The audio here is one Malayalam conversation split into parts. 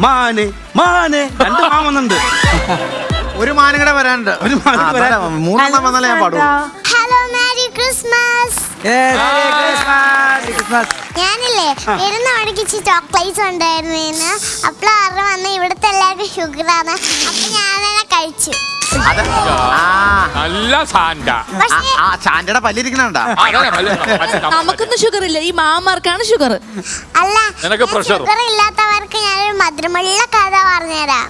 മാന് മാന്. രണ്ട് മാൻ വന്നിട്ടുണ്ട് ഒരു മാനകട വരാനുണ്ട്. ഒരു മാനകട ആ, വരാൻ-. മൂന്നെണ്ണം വന്നാലേ ഞാൻ പാടും ഹലോ മാരി ക്രിസ്മസ് ഞാനില്ലേ ഇരുന്ന മണിക്ക് ചോക്ലേറ്റ്സ് ഉണ്ടായിരുന്നു. അപ്പോൾ ആറ് വന്ന്? ഇവിടുത്തെ എല്ലാവർക്കും ഷുഗറാണ് അപ്പൊ ഞാനതിനെ കഴിച്ചു. അത് ആ. നല്ല സാന്റ പക്ഷേ ആ ചാൻഡയുടെ പല്ലിരിക്കണുണ്ടാ? ആ, അതാണ് നല്ല- മറ്റേ നമ്മ- നമുക്കൊന്നും ഷുഗർ ഇല്ല. ഈ മാമാർക്കാണ് ഷുഗർ അല്ല നിനക്ക് pressure. ഷുഗർ ഇല്ലാത്തവർക്ക് ഞാനൊരു മധുരമുള്ള കഥ പറഞ്ഞുതരാം.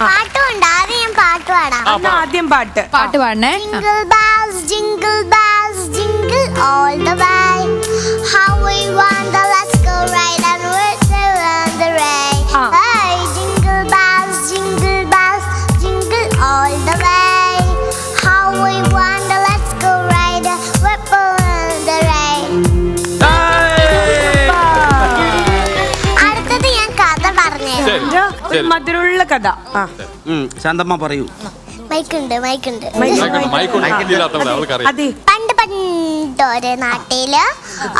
പാട്ടും ഉണ്ട് ആദ്യം ഞാൻ പാട്ട് പാടാം. ആദ്യം പാട്ട്. പാട്ട് പാടണേ. Jingle bells, jingle bells, jingle all the way. How we wonder, let's go right and ഒരു മധുരമുള്ള കഥ. ആ. ഉം, ശാന്തമ്മ പറയൂ. മൈക്കുണ്ട് മൈക്കുണ്ട്. അതെ. പണ്ട് പണ്ട് ഒരു നാട്ടിൽ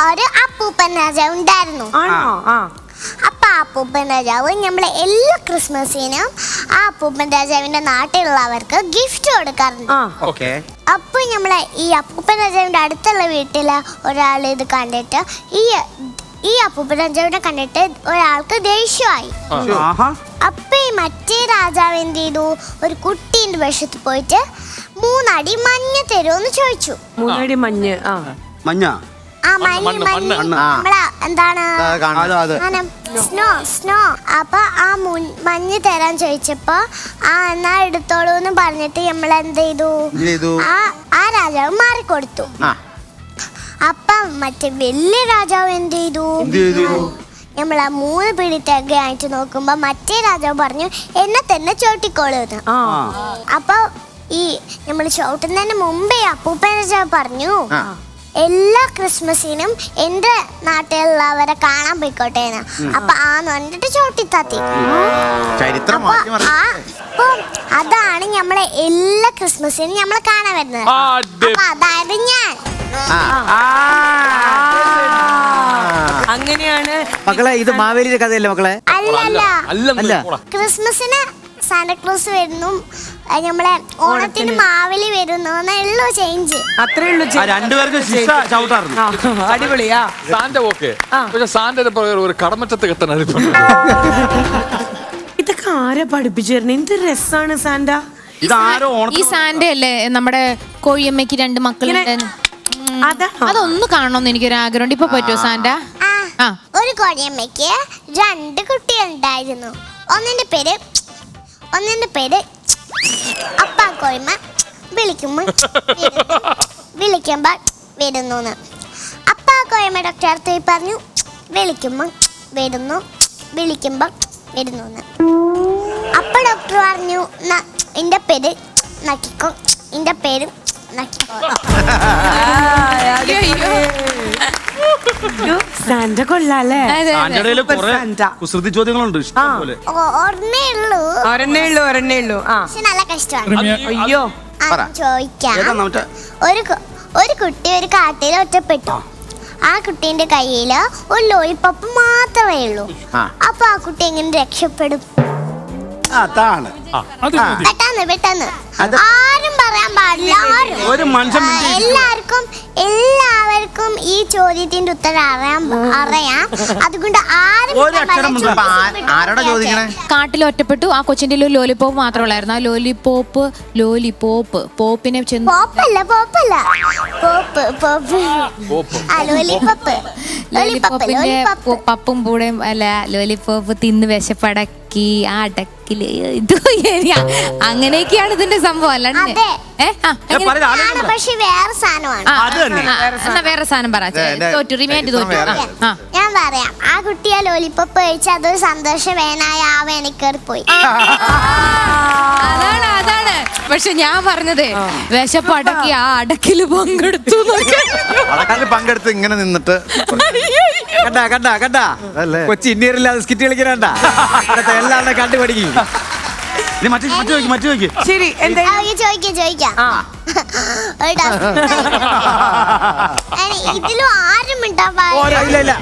ഒരു അപ്പൂപ്പൻ രാജാവ് ഉണ്ടായിരുന്നു. ആണോ? ആ. അപ്പൊ ആ അപ്പൂപ്പൻ രാജാവ് നമ്മളെ എല്ലാ ക്രിസ്മസിനും ആ അപ്പൂപ്പൻ രാജാവിന്റെ നാട്ടിലുള്ളവർക്ക് ഗിഫ്റ്റ് കൊടുക്കാറുണ്ട്. ആ. ഓക്കെ. അപ്പൊ നമ്മളെ ഈ അപ്പൂപ്പൻ രാജാവിന്റെ അടുത്തുള്ള വീട്ടിലെ ഒരാൾ ഇത് കണ്ടിട്ട് ഈ ഈ അപ്പൂപ്പൻ രാജാവിനെ കണ്ടിട്ട് ഒരാൾക്ക് ദേഷ്യമായി. ആഹാ. അപ്പൊ ഈ മറ്റേ രാജാവ് എന്ത് ചെയ്തു? ഒരു കുട്ടീന്റെ വശത്ത് പോയിട്ട് മൂന്നടി മഞ്ഞ തരുമെന്ന് ചോദിച്ചു. മൂന്നടി മഞ്ഞ് ആ. മഞ്ഞ? ആ മഞ്ഞ് മണ്ണ്, മഞ്ഞ്. നമ്മളെ എന്താണ്? Snow snow. അപ്പൊ ആ മഞ്ഞ് തരാൻ ചോദിച്ചപ്പോ ആ എന്നാ എടുത്തോളൂ എന്ന് പറഞ്ഞിട്ട് നമ്മൾ എന്ത് ചെയ്തു? ആ ആ രാജാവ് മാറിക്കൊടുത്തു. അപ്പം മറ്റേ വലിയ രാജാവ് എന്ത് ചെയ്തു? നമ്മൾ ആ മൂന്ന് പിടി ആയിട്ട് നോക്കുമ്പോ മറ്റേ രാജാവ് പറഞ്ഞു എന്നെ തന്നെ ചോട്ടിക്കോളൂ എന്ന്. ആ. അപ്പൊ ഈ നമ്മൾ ചവിട്ടുന്നതിന് മുമ്പേ അപ്പൂപ്പൻ രാജാവ് പറഞ്ഞു. എല്ലാ ക്രിസ്മസിനും എന്റെ നാട്ടിലുള്ളവരെ കാണാൻ പോയിക്കോട്ടെ എന്ന്. അപ്പൊ ആ പറഞ്ഞിട്ട് ചോട്ടിത്താത്തി ചരിത്രം അപ്പൊ അതാണ് നമ്മളെ എല്ലാ ക്രിസ്മസിനും നമ്മൾ കാണാൻ വരുന്നത്. അപ്പൊ അതായത് ഞാൻ. അങ്ങനെയാണ് മക്കളെ ഇത് മാവേലിയുടെ കഥയല്ലേ മക്കളെ? അല്ല. ക്രിസ്മസിന് സാന്റക്ലോസ് വരുന്നു. നമ്മളെ ഓണത്തിന് മാവേലി വരുന്നു. എന്നുള്ളൂ ചേഞ്ച് അത്രേ ഉള്ളൂ ആ രണ്ടുപേർക്ക് അടിപൊളിയാ സാന്റ ഓക്കെ. പക്ഷെ സാന്റയുടെ ഒരു കടമറ്റത്ത് കെട്ടൻ ഇതൊക്കെ ആരെ പഠിപ്പിച്ചു തരുന്നത് എന്ത് രസാണ് സാന്റ? ഈ സാന്റ സാന്റെ അല്ലേ? നമ്മുടെ കോഴിയമ്മയ്ക്ക് രണ്ട് മക്കളുണ്ട്. അതൊന്ന് കാണണമെന്ന് എനിക്കൊരു ആഗ്രഹമുണ്ട് ഇപ്പൊ പറ്റുമോ സാന്റ? ഒരു കോഴിയമ്മയ്ക്ക് രണ്ട് കുട്ടികളുണ്ടായിരുന്നു ഒന്നിന്റെ പേര് ഒന്നിന്റെ പേര് അപ്പാ കോഴിമ വിളിക്കുമ്പോ വിളിക്കുമ്പോൾ വിളിക്കുമ്പോ വരുന്നു അപ്പാ കോഴിമ ഡോക്ടർ അടുത്ത് പറഞ്ഞു വിളിക്കുമ്പോ വരുന്നു വിളിക്കുമ്പോ വരുന്നു അപ്പ ഡോക്ടർ പറഞ്ഞു എന്റെ പേര് നക്കിക്കോ എന്റെ പേര് നക്കിക്കോ. സാന്റ കൊള്ളാല്ലേ? സൂപ്പർ കുറെ കുസൃതി ചോദ്യങ്ങളുണ്ട് ഇഷ്ടം പോലെ. ഓ- ഓർമ്മേ ഉള്ളൂ. ഒരെണ്ണേ ഉള്ളൂ ഒരെണ്ണേ ഉള്ളൂ. ആ. പക്ഷെ നല്ല കഷ്ടമാണ്. അയ്യോ. ചോദിക്കാം. ഒരു ഒരു കുട്ടി ഒരു കാട്ടിൽ ഒറ്റപ്പെട്ടു. ആ. കുട്ടീന്റെ കയ്യിൽ ഒരു ലോലിപ്പപ്പ് മാത്രമേ ഉള്ളൂ. അപ്പൊ ആ കുട്ടി എങ്ങനെ രക്ഷപ്പെടും? അതാണ്. പെട്ടെന്ന് പെട്ടെന്ന്. ആരും പറയാൻ പാടില്ല ആരും. ഒരു മനുഷ്യൻ ആ, മിണ്ടി എല്ലാവർക്കും ഈ ചോദ്യത്തിന്റെ ഉത്തരം അറിയാൻ അറിയാം. അതുകൊണ്ട് ആരും ഒരു അക്ഷരം പറയാൻ മിണ്ടാ. ആ- ആരോടാ ചോദിക്കണേ? കാട്ടിൽ ഒറ്റപ്പെട്ടു. ആ കൊച്ചിന്റെ ഒരു ലോലിപോപ്പ് മാത്രമുള്ളായിരുന്നു. ആ ലോലിപോപ്പ് ലോലിപോപ്പ് പോപ്പിനെ ചെന്ന് പോപ്പല്ല പോപ്പല്ല. Pop pop. പോപ്പ്. ആ ലോലിപ്പപ്പ് ലോലിപ്പപ്പ് ലോലിപോപ്പിന്റെ ലോലിപ്പപ്പ് പു- പപ്പും പൂടേം അല്ല ലോലിപോപ്പ് തിന്ന് വിശപ്പടക്കി ആ അടക്കിൽ ഇത്. അങ്ങനെയൊക്കെയാണ് ഇതിന്റെ സംഭവം അല്ലാണ്ട് അതെ. പക്ഷെ വേറെ സാധനമാണ്. ആ, അത് തന്നെ. എന്നാ വേറെ സാധനം പറ ദേ, ദേ, തോറ്റു റിമാൻഡ് തോറ്റു. ഞാൻ പറയാം. ആ കുട്ടിയെ ലോലിപ്പപ്പ് കഴിച്ച് അതൊരു സന്തോഷം വേനായ ആ വേനക്കേറി പോയി. അതാണ് അതാണ്. പക്ഷെ ഞാൻ പറഞ്ഞത് വിശപ്പ് അടക്കി ആ അടക്കിൽ പങ്കെടുത്തു പങ്കെടുത്ത് ഇങ്ങനെ നിന്നിട്ട് കണ്ട കണ്ട കണ്ട. കൊച്ചി ഇന്ത്യയിലില്ലാതെ സ്കിറ്റ് കളിക്കണ്ട എല്ലാം കണ്ടു പഠിക്കും മറ്റേ മറ്റു നോക്കി മറ്റു നോക്കി ശരി അവർക്ക് ചോദിക്കാം ചോദിക്കാം ആ. ഒരു. അയ്യ, ഇതിലും ആരും മിണ്ടാൻ പാടില്ല. ഇല്ല ഇല്ല.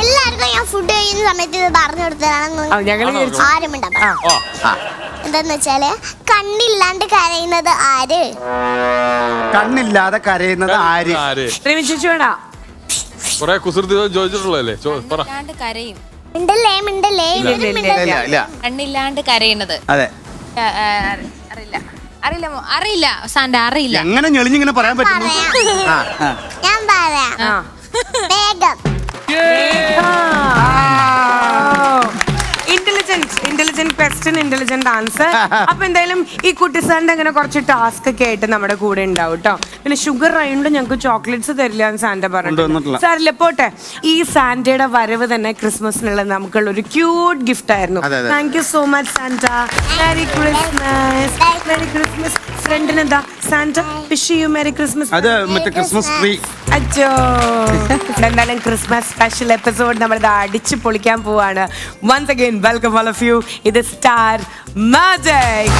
എല്ലാവർക്കും ഞാൻ ഫുഡ് കഴിക്കുന്ന സമയത്ത് ഇത് പറഞ്ഞു ആ, കൊടുത്തതാണ് ഞങ്ങൾ വിചാരിച്ചു ആരും മിണ്ടാൻ പാടില്ല. ആ. എന്താന്ന് വെച്ചാൽ കണ്ണില്ലാണ്ട് കരയുന്നത് ആര്? കണ്ണില്ലാതെ കരയുന്നത് ആര്? ആര്? പ്രേമി ചേച്ചി വേണ്ട കൊറേ കുസൃതി ചോദിച്ചിട്ടുള്ളതല്ലേ? ചോ- പറ. കരയും. മിണ്ടല്ലേ മിണ്ടല്ലേ? ഇവരും ഇല്ല മിണ്ടല്ലേ ഇല്ല. കണ്ണില്ലാണ്ട് കരയുന്നത്. അതെ. അറിയില്ല. അറിയില്ല മോ- അറിയില്ല സാന്റെ അറിയില്ല. എങ്ങനെ ഞെളിഞ്ഞിങ്ങനെ പറയാൻ പറ്റുന്നു ആ, ആ. ഞാൻ പറയാം. ആ. വേഗം. Intelligent intelligent question intelligent answer അപ്പൊ എന്തായാലും ഈ കുട്ടിസാറിന്റെ അങ്ങനെ കുറച്ച് ടാസ്ക് ഒക്കെ ആയിട്ട് നമ്മുടെ കൂടെ ഉണ്ടാവും കേട്ടോ പിന്നെ ഷുഗർ ആയതുകൊണ്ട് ഞങ്ങൾക്ക് ചോക്ലേറ്റ്സ് തരില്ല എന്ന് സാന്റ പറഞ്ഞു. സാറില്ല പോട്ടെ. ഈ സാന്റയുടെ വരവ് തന്നെ ക്രിസ്മസിനുള്ള നമുക്കുള്ള ഒരു ക്യൂട്ട് ഗിഫ്റ്റ് ആയിരുന്നു. Thank you so much Santa. Merry Christmas merry Christmas ഫ്രണ്ടിന് എന്താ? Santa wish you merry Christmas അത് മറ്റേ ക്രിസ്മസ് ട്രീ അച്ചോ എന്തായാലും ക്രിസ്മസ് സ്പെഷ്യൽ എപ്പിസോഡ് നമ്മൾ ഇത് അടിച്ചു പൊളിക്കാൻ പോവാണ്. Once again welcome all of you ഇത് സ്റ്റാർ മാജിക്